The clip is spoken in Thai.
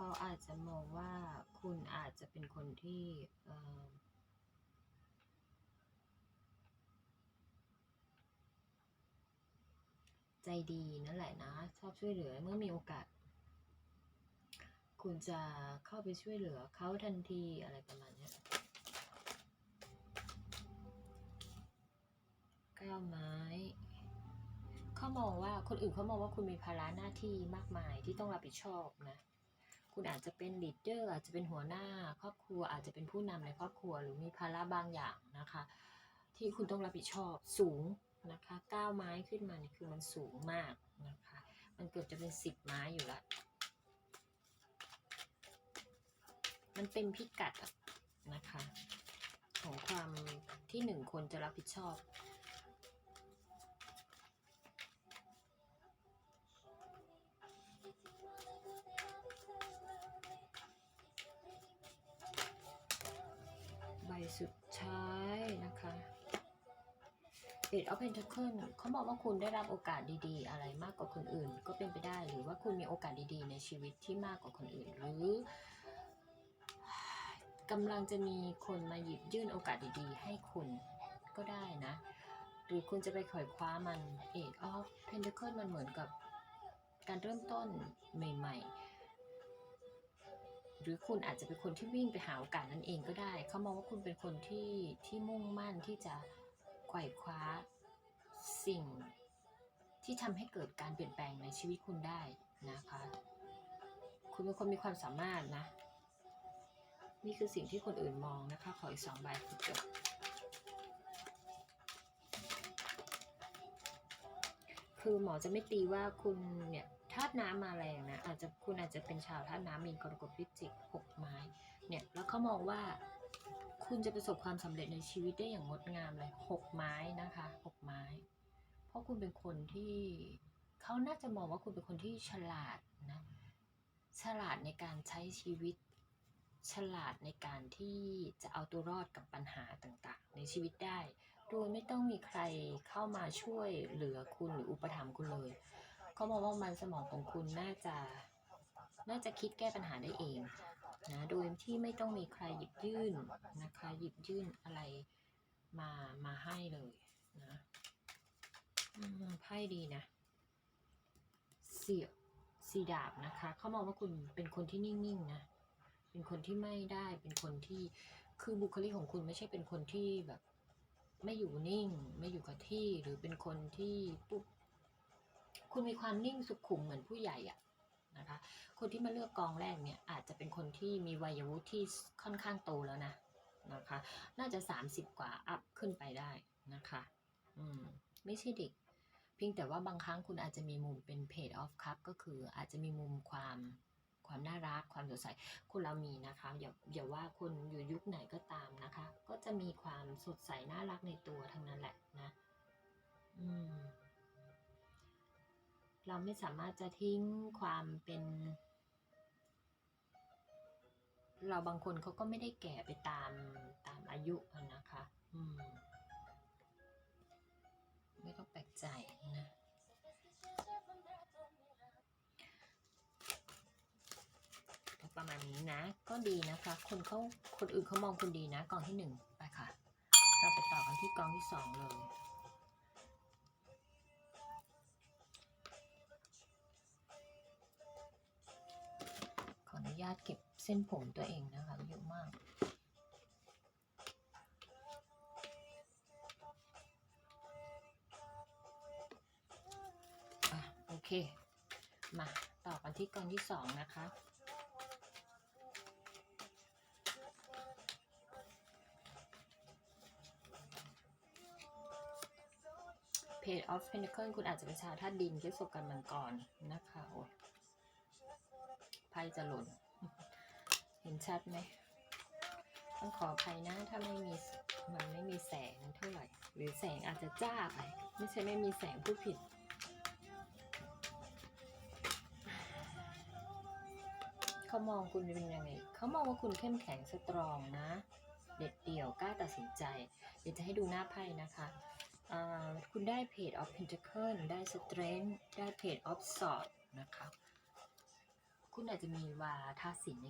เขาอาจจะมองว่าคุณอาจจะเป็นคนที่เใจดีนั่นแหละนะ ชอบช่วยเหลือเมื่อมีโอกาส คุณจะเข้าไปช่วยเหลือเขาทันทีอะไรประมาณนี้ยก้าวไม้เขามองว่าคนอื่นเขามองว่าคุณมีภาระหน้าที่มากมายที่ต้องรับผิดชอบนะ คุณอาจจะเป็นลีดเดอร์อาจจะเป็นหัวหน้า ครอบครัวอาจจะเป็นผู้นำในครอบครัว หรือมีภาระบางอย่างนะคะ ที่คุณต้องรับผิดชอบสูงนะคะก้าวไม้ขึ้นมาเนี่ยคือมันสูงมากนะคะ มันเกือบจะเป็นสิบไม้อยู่ละมันเป็นพิกัดนะคะ ของความที่หนึ่งคนจะรับผิดชอบ สุดท้ายนะคะ Eight of Pentacles เขาบอกว่าคุณได้รับโอกาสดีๆ อะไรมากกว่าคนอื่น ก็เป็นไปได้หรือว่าคุณมีโอกาสดีๆ ในชีวิตที่มากกว่าคนอื่น หรือกำลังจะมีคนมาหยิบยื่นโอกาสดีๆ ให้คุณก็ได้นะ หรือคุณจะไปขอยคว้ามัน Eight of Pentacles มันเหมือนกับการเริ่มต้นใหม่ ๆ หรือคุณอาจจะเป็นคนที่วิ่งไปหาโอกาสนั้นเองก็ได้ เขามองว่าคุณเป็นคนที่ที่มุ่งมั่นที่จะไขว่คว้าสิ่งที่ทำให้เกิดการเปลี่ยนแปลงในชีวิตคุณได้นะคะ คุณเป็นคนมีความสามารถนะ นี่คือสิ่งที่คนอื่นมองนะคะ ขออีกสองใบคือจบคือหมอจะไม่ตีว่าคุณเนี่ยาตุน้ำมาแรงนะอาจจะคุณอาจจะเป็นชาวธาตุน้ำมีกรกฎพิจิกหกไม้เนี่ยแล้วเขามองว่าคุณจะประสบความสำเร็จในชีวิตได้อย่างงดงามเลยหกไม้นะคะหกไม้ เพราะคุณเป็นคนที่เขาน่าจะมองว่าคุณเป็นคนที่ฉลาดนะฉลาดในการใช้ชีวิต ฉลาดในการที่จะเอาตัวรอดกับปัญหาต่างๆ ในชีวิตได้ โดยไม่ต้องมีใครเข้ามาช่วยเหลือคุณหรืออุปถัมภ์คุณเลย เขามองว่ามันสมองของคุณน่าจะน่าจะคิดแก้ปัญหาได้เองนะโดยที่ไม่ต้องมีใครหยิบยื่นนะคะหยิบยื่นอะไรมามาให้เลยนะไพ่ดีนะเสียสีดาบนะคะเขามองว่าคุณเป็นคนที่นิ่งๆนะเป็นคนที่ไม่ได้เป็นคนที่คือบุคลิกของคุณไม่ใช่เป็นคนที่แบบ ไม่อยู่นิ่ง ไม่อยู่กับที่หรือเป็นคนที่ปุ๊บ คุณมีความนิ่งสุขุมเหมือนผู้ใหญ่อะนะคะ คนที่มาเลือกกองแรกเนี่ยอาจจะเป็นคนที่มีวัยวุฒิที่ค่อนข้างโตแล้วนะนะคะ น่าจะ 30 กว่าอัพขึ้นไปได้นะคะ อืม ไม่ใช่เด็ก เพียงแต่ว่าบางครั้งคุณอาจจะมีมุมเป็น page of cup ก็คืออาจจะมีมุมความความน่ารักความสดใสคนเรามีนะคะอย่าอย่าว่าคนอยู่ยุคไหนก็ตามนะคะ ก็จะมีความสดใสน่ารักในตัวทั้งนั้นแหละนะ อืม เราไม่สามารถจะทิ้งความเป็น เราบางคนเขาก็ไม่ได้แก่ไปตามตามอายุอนะคะ อืม ไม่ต้องแปลกใจนะประมาณนี้นะ ก็ดีนะคะ คนเขาคนอื่นเขามองคุณดีนะกองที่หนึ่งไปค่ะ เราไปต่อกันที่กองที่สองเลยาตเก็บเส้นผมตัวเองนะคะเยอะมากอโอเค มาต่อกันที่กองที่สองนะคะ Page of Pentacle คุณอาจจะเป็นชาวธาตุดินที่สบการณ์มังกรนะคะ โอ้ยไพ่จะหล่น ห็นชัดไหมต้องขออภัยนะ ถ้าไม่มีมันไม่มีแสงเท่าไหร่ หรือแสงอาจจะจ้าไป ไม่ใช่ไม่มีแสงผู้ผิด เขามองคุณเป็นยังไง เขามองว่าคุณเข้มแข็งสตรองนะ เด็ดเดี่ยวกล้าตัดสินใจ เดี๋ยวจะให้ดูหน้าไพ่นะคะ คุณได้ Page of Pentacle ได้ Strength ได้ Page of Swords นะคะ คุณอาจจะมีวาระธาตุสินใน